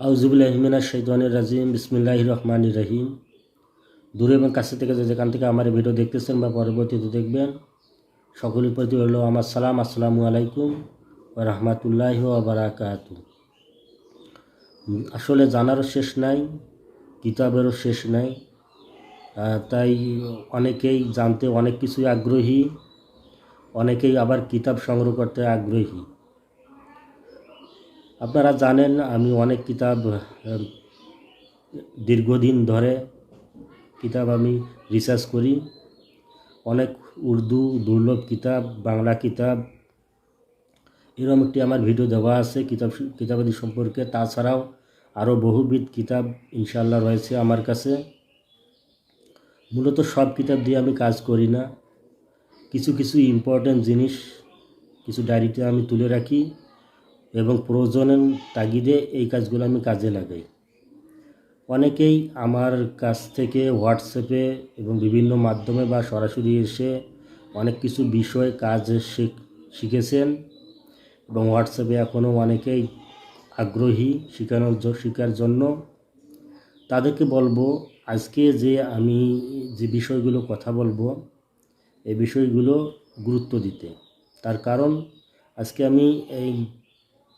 আউজুবুল্লাহমিনা শৈতানির রাজিম বিসমিল্লাহ রহমান রহিম। দূরে এবং কাছে থেকে যে যেখান থেকে আমার ভিডিও দেখতেছেন বা পরবর্তীতে দেখবেন, সকলের প্রতি হলো আমার সালাম, আসসালামু আলাইকুম ও রহমতুল্লাহ বারাকাত আসলে জানারও শেষ নাই, কিতাবেরও শেষ নাই তাই অনেকেই জানতে অনেক কিছুই আগ্রহী, অনেকেই আবার কিতাব সংগ্রহ করতে আগ্রহী। আপনারা জানেন, আমি অনেক কিতাব দীর্ঘদিন ধরে কিতাব আমি রিসার্চ করি। অনেক উর্দু দুর্লভ কিতাব, বাংলা কিতাব, এরকম একটি আমার ভিডিও দেওয়া আছে কিতাব, কিতাবাদি সম্পর্কে। তাছাড়াও আরও বহুবিধ কিতাব ইনশাল্লাহ রয়েছে আমার কাছে। মূলত সব কিতাব দিয়ে আমি কাজ করি না। কিছু কিছু ইম্পর্ট্যান্ট জিনিস, কিছু ডায়েরিতে আমি তুলে রাখি। এবং প্রয়োজনের তাগিদে এই কাজগুলো আমি কাজে লাগাই। অনেকেই আমার কাছ থেকে হোয়াটসঅ্যাপে এবং বিভিন্ন মাধ্যমে বা সরাসরি এসে অনেক কিছু বিষয় কাজ শিখেছেন এবং হোয়াটসঅ্যাপে এখনও অনেকেই আগ্রহী শেখানোর শেখার জন্য। তাদেরকে বলব, আজকে যে আমি যে বিষয়গুলো কথা বলব এই বিষয়গুলো গুরুত্ব দিতে। তার কারণ, আজকে আমি এই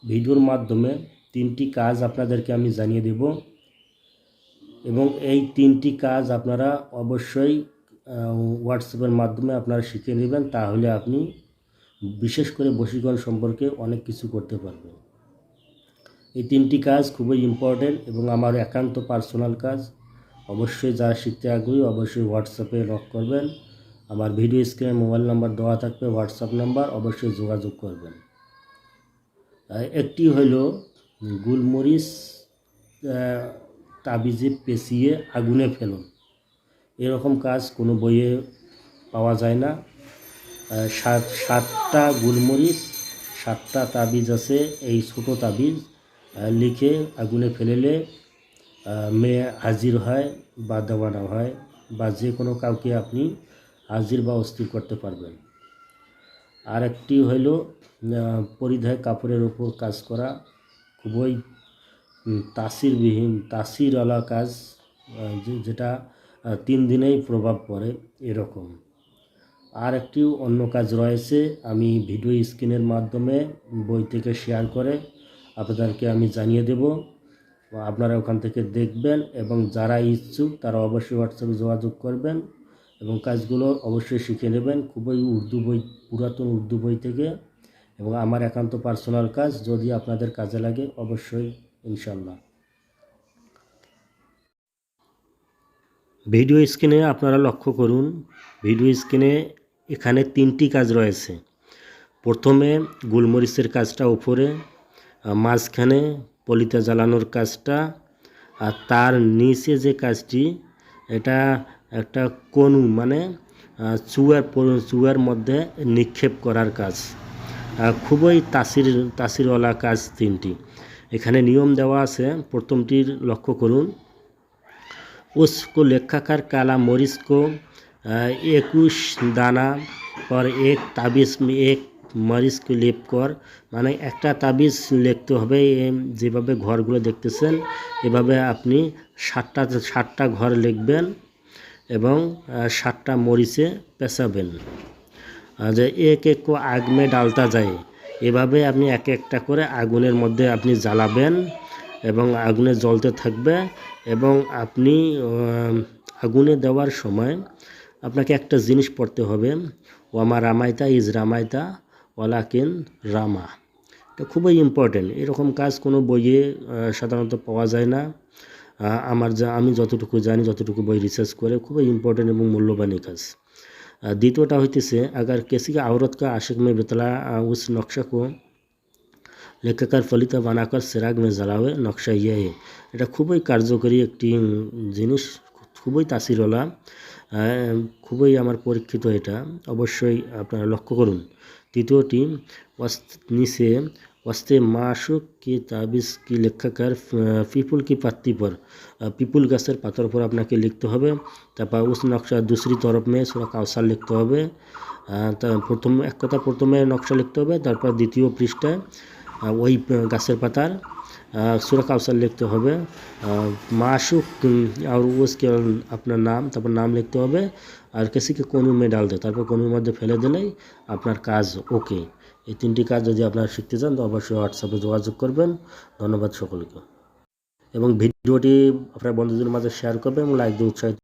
ভিডিওর মাধ্যমে তিনটি কাজ আপনাদেরকে আমি জানিয়ে দেব এবং এই তিনটি কাজ আপনারা অবশ্যই হোয়াটসঅ্যাপের মাধ্যমে আপনারা শিখে নেবেন, তাহলে আপনি বিশেষ করে বশীকরণ সম্পর্কে অনেক কিছু করতে পারবেন। এই তিনটি কাজ খুবই ইম্পর্টেন্ট এবং আমার একান্ত পার্সোনাল কাজ। অবশ্যই যারা শিখতে আগ্রহী অবশ্যই হোয়াটসঅ্যাপে লক করবেন। আমার ভিডিও স্ক্রিনে মোবাইল নাম্বার দেওয়া থাকবে হোয়াটসঅ্যাপ নাম্বার অবশ্যই যোগাযোগ করবেন। একটি হইল গুলমরিচ তাবিজে পেঁচিয়ে আগুনে ফেলুন। এরকম কাজ কোনো বইয়ে পাওয়া যায় না। সাত, সাতটা গুলমরিচ, সাতটা তাবিজ আছে, এই ছোটো তাবিজ লিখে আগুনে ফেলেলে মেয়ে হাজির হয় বা দেওয়ানো হয় বা যে কোনো কাউকে আপনি হাজির বা অস্থির করতে পারবেন। আর একটি হইল পরিধায় কাপড়ের উপর কাজ করা খুবই তাসিরবিহীন, তাসিরওয়ালা কাজ যেটা তিন দিনেই প্রভাব পড়ে এরকম। আর একটি অন্য কাজ রয়েছে, আমি ভিডিও স্ক্রিনের মাধ্যমে বই থেকে শেয়ার করে আপনাদেরকে আমি জানিয়ে দেব। আপনারা ওখান থেকে দেখবেন এবং যারা ইচ্ছুক তারা অবশ্যই হোয়াটসঅ্যাপে যোগাযোগ করবেন। এবং কাজগুলো অবশ্যই শিখে নেবেন। খুবই উর্দু বই, পুরাতন উর্দু বই থেকে এবং আমার একান্ত পার্সোনাল কাজ, যদি আপনাদের কাজে লাগে অবশ্যই ইনশাল্লাহ ভিডিও স্ক্রিনে আপনারা লক্ষ্য করুন, ভিডিও স্ক্রিনে এখানে তিনটি কাজ রয়েছে। প্রথমে গোলমরিচের কাজটা উপরে, মাঝখানে পলিতা জ্বালানোর কাজটা, আর তার নিচে যে কাজটি, এটা একটা কনু মানে চুয়ার চুয়ার মধ্যে নিক্ষেপ করার কাজ। খুবই তাসির, তাসিরওয়ালা কাজ তিনটি। এখানে নিয়ম দেওয়া আছে, প্রথমটির লক্ষ্য করুন। উস্কো লেখাকার কালা মরিস্কো একুশ দানা পর এক তাবিজ, এক মরিস্ক লেপ কর। মানে একটা তাবিজ লিখতে হবে যেভাবে ঘরগুলো দেখতেছেন, এভাবে আপনি ষাটটা ষাটটা ঘর লিখবেন। এবং সাতটা মরিচে পেঁচাবেন। যে এক এক কো আগ ডালতা যায়, এভাবে আপনি এক একটা করে আগুনের মধ্যে আপনি জ্বালাবেন এবং আগুনে জ্বলতে থাকবে এবং আপনি আগুনে দেওয়ার সময় আপনাকে একটা জিনিস পড়তে হবে, ওয়ামা রামায়তা ইজ রামায়তা ওয়ালাকিন রামা। এটা খুবই ইম্পর্টেন্ট এরকম কাজ কোনো বইয়ে সাধারণত পাওয়া যায় না। আমার যা আমি যতটুকু জানি যতটুকু বই রিসার্চ করে খুবই ইম্পর্টেন্ট এবং মূল্যবান এই কাজ আহ, দ্বিতীয়টা হইতেছে अगर किसी का औरत का आशिक में बितला अ, उस नक्शा को লেখাকার ফলিতা বানাকার সেরাগ মে জ্বালাবে নকশা ইয়ে হে। এটা খুবই কার্যকরী একটি উম, জিনিস খুবই তাসিরওয়ালা আহ, খুবই আমার পরীক্ষিত এটা অবশ্যই আপনারা লক্ষ্য করুন তৃতীয়টি ওয়াস- নিচে ওয়াস্তে মাসুক কি তাবিজ কি লেখাকার পিপুল কি পাত্তি পর পিপুল গাছের পাতার উপর আপনাকে লিখতে হবে তারপর উস নকশা দুসরি তরফ মে সুরা কাউসার লিখতে হবে প্রথম এক কথা প্রথমে নকশা লিখতে হবে তারপর দ্বিতীয় পৃষ্ঠায় ওই গাছের পাতার সুরা কাউসার লিখতে হবে। মাসুক আর ওসকে আপনার নাম, তারপর নাম লিখতে হবে। আর কেসিকে কোনো মে ডাল দেয়, তারপর কনুর মধ্যে ফেলে দিলেই আপনার কাজ ওকে এই তিনটি কাজ যদি আপনারা শিখতে চান, তো অবশ্যই হোয়াটসঅ্যাপে যোগাযোগ করবেন। ধন্যবাদ সকলকে। এবং ভিডিওটি আপনার বন্ধুদের মাঝে শেয়ার করবেন এবং লাইক দিয়ে উৎসাহিত